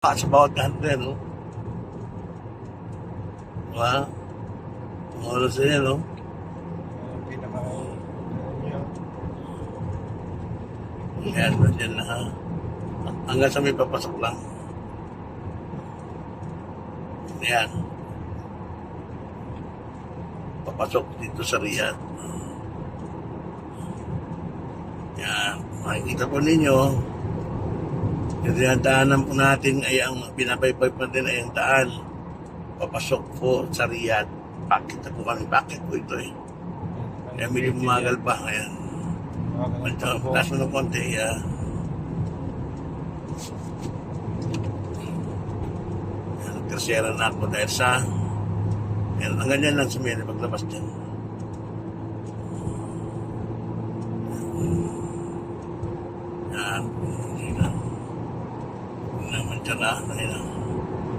pa sa bawat kanto no? Diba? Oras na yan, no? Pinaka... Yan, nandiyan na. Hanggang sa may papasok lang. Yan. Papasok dito sa Riyadh. Yan. Makikita po ninyo. Yung dinadaanan po natin ay ang pinabaypay pa din ay ang daan. Papasok po sa Riyadh. Bakit po kami? Bakit po ito eh? Kaya medyo bumagal pa. Ayan. Taas mo ng konti. Yan, Tersyera na ako dahil sa ang ganyan lang sumili paglabas dyan. Yan, yun lang. Yun mandyan na. Ayun lang.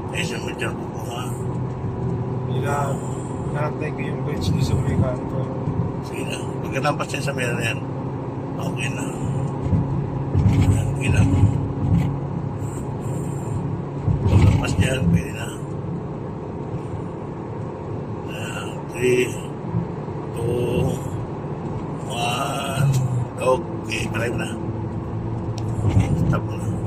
Ayun siya mandyan kukuha. Nila, nakantay ko yung bridge doon sa may kanto. Sige na. Pagkatampas niya sa meron yan, okay na. Okay na. Pagkatampas niya, pwede na. Yan, three, two, one, okay, arrive na. Stop na.